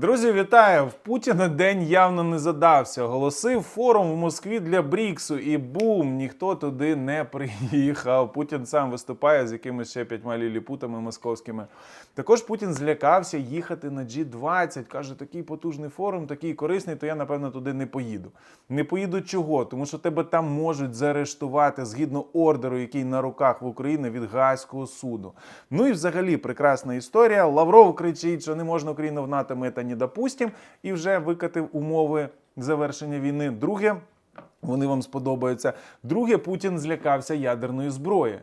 Друзі, вітаю! В Путіна день явно не задався. Оголосив форум в Москві для Бріксу, і бум! Ніхто туди не приїхав. Путін сам виступає з якимись ще п'ятьма ліліпутами московськими. Також Путін злякався їхати на G20. Каже, такий потужний форум, такий корисний, то я напевно туди не поїду. Не поїду чого? Тому що тебе там можуть заарештувати згідно ордеру, який на руках в Україні від Гаазького суду. Ну і взагалі прекрасна історія. Лавров кричить, що не можна Україну в НАТО, ми це не допустимо, і вже викатив умови завершення війни. Друге, вони вам сподобаються. Друге, Путін злякався ядерної зброї.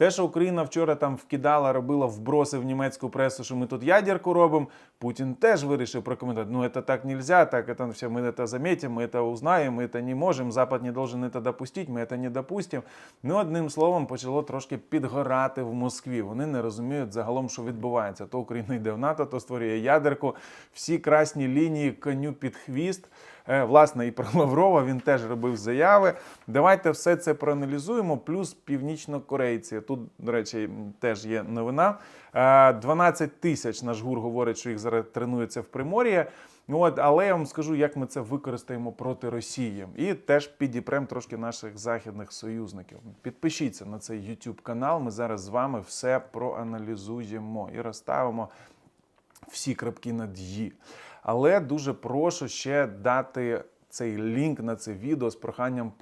Те, що Україна вчора там вкидала, робила вброси в німецьку пресу, що ми тут ядерку робимо, Путін теж вирішив прокоментувати. Ну, це так нельзя, так это все, мы это заметим, мы это узнаем, мы это не можем, Запад не должен это допустить, ми это не допустим. Ну, одним словом, почало трошки підгорати в Москві. Вони не розуміють загалом, що відбувається. То Україна йде в НАТО, то створює ядерку. Всі красні лінії коню під хвіст. Е, Власне, і про Лаврова він теж робив заяви. Давайте все це проаналізуємо. Плюс північнокорейці. Тут, до речі, теж є новина. Е, 12 тисяч наш гур говорить, що їх зараз тренуються в Примор'ї. От, але я вам скажу, як ми це використаємо проти Росії. І теж підіпрем трошки наших західних союзників. Підпишіться на цей YouTube канал. Ми зараз з вами все проаналізуємо і розставимо всі крапки над «і». Але дуже прошу ще дати цей лінк на це відео з проханням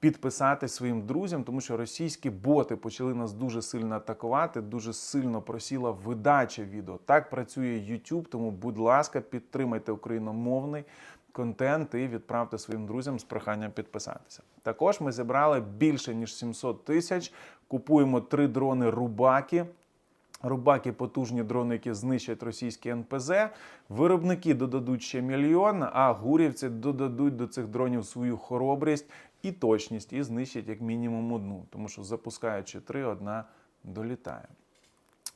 підписати своїм друзям, тому що російські боти почали нас дуже сильно атакувати, дуже сильно просіла видача відео. Так працює YouTube, тому, будь ласка, підтримайте україномовний контент і відправте своїм друзям з проханням підписатися. Також ми зібрали більше ніж 700 тисяч. Купуємо три дрони Рубаки. Рубаки потужні дрони, які знищать російські НПЗ. Виробники додадуть ще мільйон, а гурівці додадуть до цих дронів свою хоробрість і точність, і знищать як мінімум одну, тому що запускаючи три, одна долітає.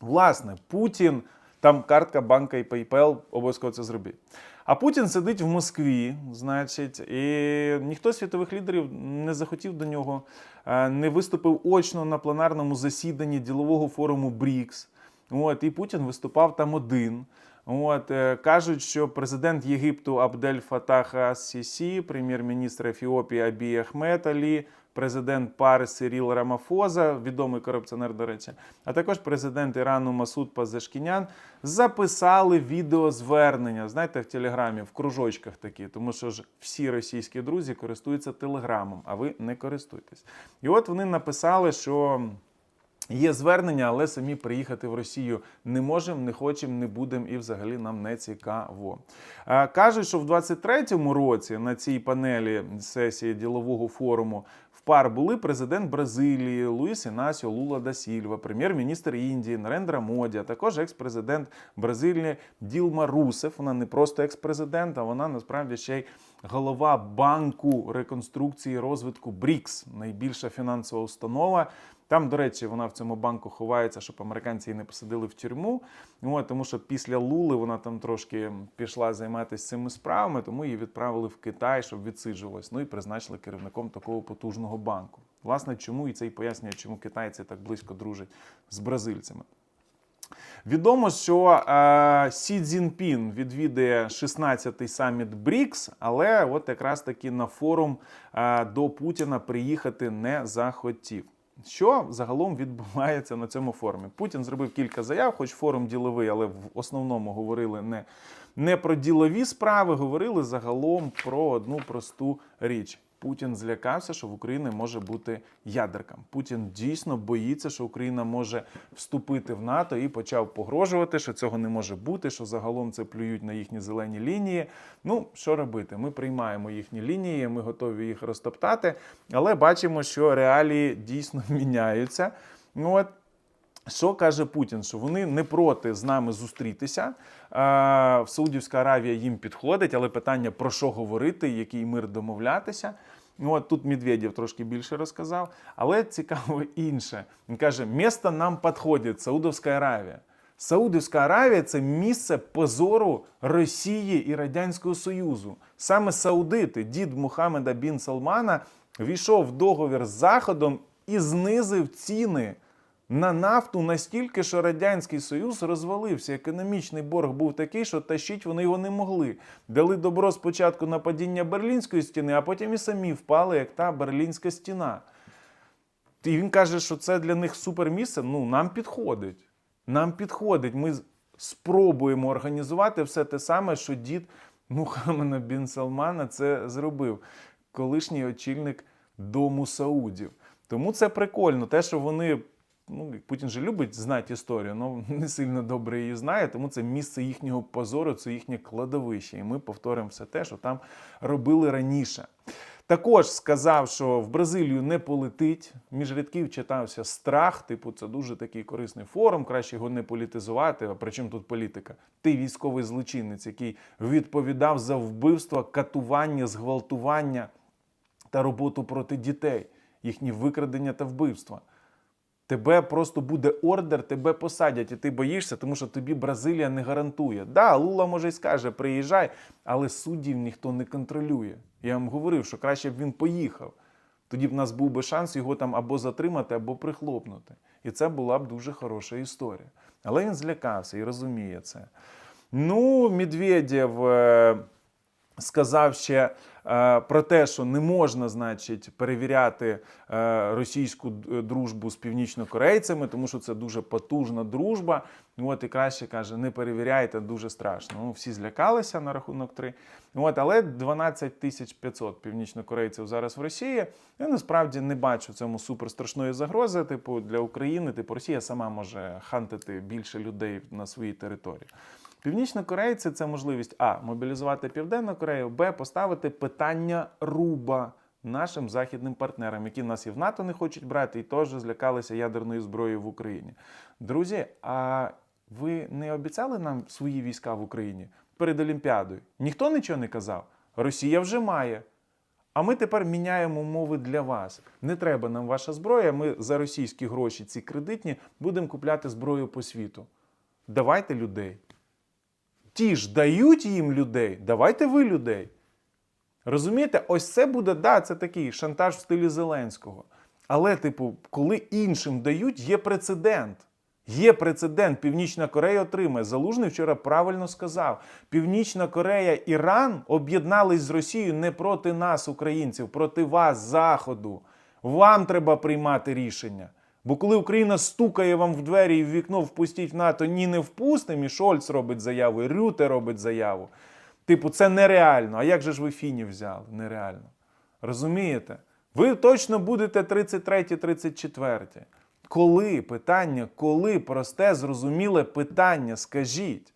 Власне, Путін, там картка банка і PayPal, обов'язково це зробіть. А Путін сидить в Москві, значить, і ніхто з світових лідерів не захотів до нього, е, не виступив очно на пленарному засіданні ділового форуму БРІКС. От, і Путін виступав там один. От, е, кажуть, що президент Єгипту Абдель Фатах Ас-Сісі, прем'єр-міністр Ефіопії Абій Ахмед Алі, президент Пари Сиріл Рамафоза, відомий корупціонер, до речі, а також президент Ірану Масуд Пазешкінян записали відеозвернення, знаєте, в Телеграмі, в кружочках такі, тому що ж всі російські друзі користуються Телеграмом, а ви не користуєтесь. І от вони написали, що. Є звернення, але самі приїхати в Росію не можемо, не хочемо, не будемо і взагалі нам не цікаво. Е, Кажуть, що в 23-му році на цій панелі сесії ділового форуму в пар були президент Бразилії Луїс Інасіо Лула да Сільва, прем'єр-міністр Індії Нарендра Моді, а також екс-президент Бразилії Ділма Русеф. Вона не просто екс-президент, а вона насправді ще й голова банку реконструкції і розвитку БРІКС, найбільша фінансова установа. Там, до речі, вона в цьому банку ховається, щоб американці її не посадили в тюрму. От, тому що після Лули вона там трошки пішла займатися цими справами, тому її відправили в Китай, щоб відсиджувалась. Ну і призначили керівником такого потужного банку. Власне, чому і це і пояснює, чому китайці так близько дружать з бразильцями. Відомо, що е, Сі Цзіньпін відвідає 16-й саміт БРІКС, але от якраз таки на форум е, до Путіна приїхати не захотів. Що загалом відбувається на цьому форумі? Путін зробив кілька заяв, хоч форум діловий, але в основному говорили не, не про ділові справи, говорили загалом про одну просту річ. Путін злякався, що в Україні може бути ядерка. Путін дійсно боїться, що Україна може вступити в НАТО і почав погрожувати, що цього не може бути, що загалом це плюють на їхні зелені лінії. Ну, що робити? Ми приймаємо їхні лінії, ми готові їх розтоптати, але бачимо, що реалії дійсно міняються. Ну от що каже Путін? Що вони не проти з нами зустрітися. Е, Саудівська Аравія їм підходить, але питання про що говорити, який мир домовлятися. Ну, от тут Медведєв трошки більше розказав. Але цікаво інше. Він каже: місто нам підходить, Саудовська Аравія. Саудівська Аравія це місце позору Росії і Радянського Союзу. Саме Саудити, дід Мухаммеда Бін Салмана, війшов в договір з Заходом і знизив ціни на нафту настільки, що Радянський Союз розвалився. Економічний борг був такий, що тащить вони його не могли. Дали добро спочатку на падіння Берлінської стіни, а потім і самі впали, як та Берлінська стіна. І він каже, що це для них супермісце. Ну, нам підходить. Нам підходить. Ми спробуємо організувати все те саме, що дід Мухаммеда Бін Салмана це зробив, колишній очільник дому Саудів. Тому це прикольно. Те, що вони. Ну, Путін же любить знати історію, але не сильно добре її знає, тому це місце їхнього позору, це їхнє кладовище. І ми повторимо все те, що там робили раніше. Також сказав, що в Бразилію не полетить. Між рядків читався страх. Типу, це дуже такий корисний форум, краще його не політизувати. А при тут політика? Ти військовий злочинець, який відповідав за вбивство, катування, зґвалтування та роботу проти дітей, їхні викрадення та вбивства. Тебе просто буде ордер, тебе посадять, і ти боїшся, тому що тобі Бразилія не гарантує. Да, Лула може й скаже, приїжджай, але суддів ніхто не контролює. Я вам говорив, що краще б він поїхав. Тоді б в нас був би шанс його там або затримати, або прихлопнути. І це була б дуже хороша історія. Але він злякався і розуміє це. Ну, Медведєв е, сказав ще про те, що не можна, значить, перевіряти е, російську дружбу з північнокорейцями, тому що це дуже потужна дружба. От і краще каже, не перевіряйте, дуже страшно. Ну, всі злякалися на рахунок 3. От, але 12 тисяч 500 північнокорейців зараз в Росії. Я насправді не бачу цьому суперстрашної загрози. Типу для України, типу Росія сама може хантити більше людей на своїй території. Північнокорейці це можливість А. Мобілізувати Південну Корею, Б. Поставити питання руба нашим західним партнерам, які нас і в НАТО не хочуть брати, і теж злякалися ядерною зброєю в Україні. Друзі, а ви не обіцяли нам свої війська в Україні перед Олімпіадою? Ніхто нічого не казав. Росія вже має. А ми тепер міняємо умови для вас. Не треба нам ваша зброя. Ми за російські гроші, ці кредитні, будемо купляти зброю по світу. Давайте людей. Ті ж дають їм людей, давайте ви людей. Розумієте, ось це буде, да, це такий шантаж в стилі Зеленського. Але, типу, коли іншим дають, є прецедент. Є прецедент. Північна Корея отримає. Залужний вчора правильно сказав: Північна Корея, Іран об'єднались з Росією не проти нас, українців, проти вас, Заходу. Вам треба приймати рішення. Бо коли Україна стукає вам в двері і в вікно впустіть в НАТО, ні, не впустимо, і Шольц робить заяву, і Рюте робить заяву. Типу, це нереально. А як же ж ви фіні взяли? Нереально. Розумієте? Ви точно будете 33-34. Коли питання, коли просте, зрозуміле питання, скажіть.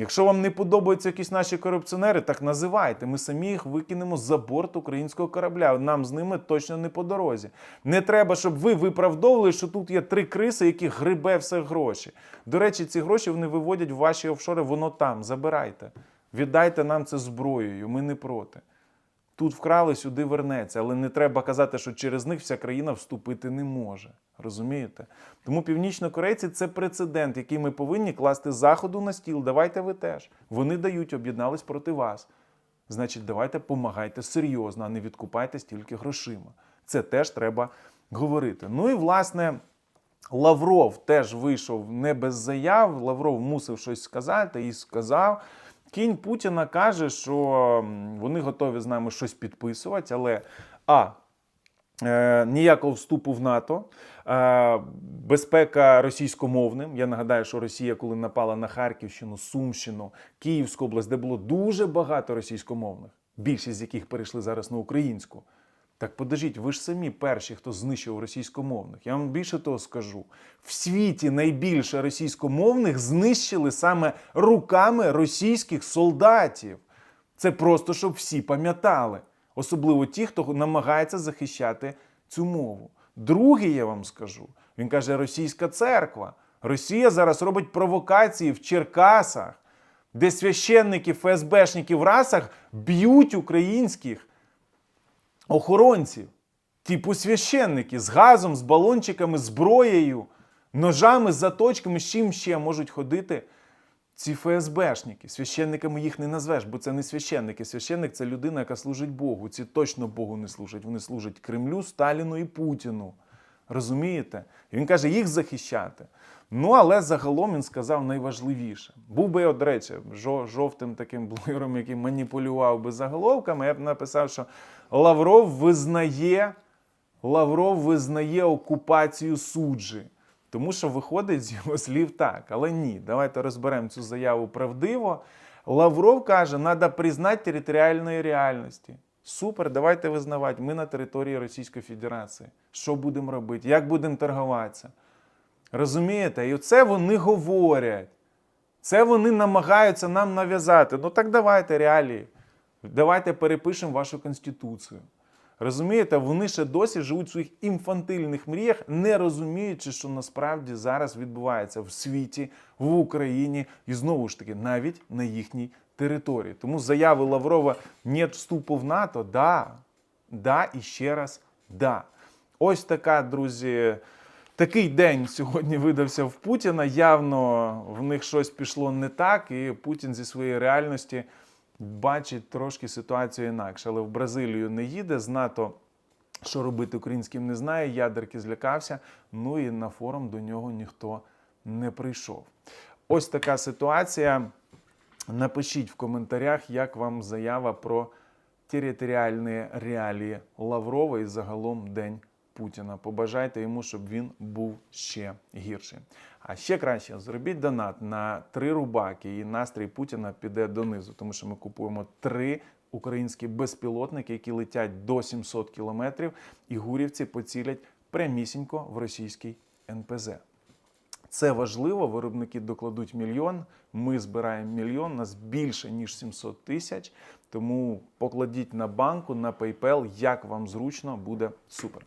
Якщо вам не подобаються якісь наші корупціонери, так називайте. Ми самі їх викинемо за борт українського корабля. Нам з ними точно не по дорозі. Не треба, щоб ви виправдовували, що тут є три криси, які грибе все гроші. До речі, ці гроші вони виводять в ваші офшори, воно там. Забирайте. Віддайте нам це зброєю. Ми не проти. Тут вкрали, сюди вернеться, але не треба казати, що через них вся країна вступити не може. Розумієте? Тому північнокорейці це прецедент, який ми повинні класти заходу на стіл. Давайте ви теж. Вони дають, об'єднались проти вас. Значить, давайте помагайте серйозно, а не відкупайте стільки грошима. Це теж треба говорити. Ну і власне. Лавров теж вийшов не без заяв. Лавров мусив щось сказати і сказав. Кінь Путіна каже, що вони готові з нами щось підписувати, але а. Е, ніякого вступу в НАТО, е, безпека російськомовним. Я нагадаю, що Росія, коли напала на Харківщину, Сумщину, Київську область, де було дуже багато російськомовних, більшість з яких перейшли зараз на українську. Так подождіть, ви ж самі перші, хто знищив російськомовних. Я вам більше того скажу: в світі найбільше російськомовних знищили саме руками російських солдатів. Це просто щоб всі пам'ятали, особливо ті, хто намагається захищати цю мову. Другий, я вам скажу, він каже: Російська церква. Росія зараз робить провокації в Черкасах, де священники, ФСБшники в расах б'ють українських охоронців, типу священники з газом, з балончиками, зброєю, ножами, заточками, з чим ще можуть ходити ці ФСБшники. Священниками їх не назвеш, бо це не священники. Священник це людина, яка служить Богу. Ці точно Богу не служать. Вони служать Кремлю, Сталіну і Путіну. Розумієте? І він каже, їх захищати. Ну, але загалом він сказав найважливіше. Був би, до речі, жовтим таким блогером, який маніпулював би заголовками, я б написав, що Лавров визнає, Лавров визнає окупацію суджі. Тому що виходить з його слів так. Але ні, давайте розберемо цю заяву правдиво. Лавров каже, треба признати територіальної реальності. Супер, давайте визнавати. Ми на території Російської Федерації. Що будемо робити? Як будемо торгуватися? Розумієте? І оце вони говорять. Це вони намагаються нам нав'язати. Ну так давайте реалії. Давайте перепишемо вашу конституцію. Розумієте, вони ще досі живуть в своїх інфантильних мріях, не розуміючи, що насправді зараз відбувається в світі, в Україні і знову ж таки навіть на їхній території. Тому заяви Лаврова «нет вступу в НАТО, да, да і ще раз да. Ось така, друзі. Такий день сьогодні видався в Путіна. Явно в них щось пішло не так, і Путін зі своєї реальності бачить трошки ситуацію інакше. Але в Бразилію не їде з НАТО. Що робити українським не знає, ядерки злякався. Ну і на форум до нього ніхто не прийшов. Ось така ситуація. Напишіть в коментарях, як вам заява про територіальні реалії Лаврова і загалом День Путіна. Побажайте йому, щоб він був ще гірший. А ще краще зробіть донат на три рубаки, і настрій Путіна піде донизу, тому що ми купуємо три українські безпілотники, які летять до 700 кілометрів, і гурівці поцілять прямісінько в російський НПЗ. Це важливо. Виробники докладуть мільйон. Ми збираємо мільйон, нас більше ніж 700 тисяч. Тому покладіть на банку, на PayPal, як вам зручно, буде супер.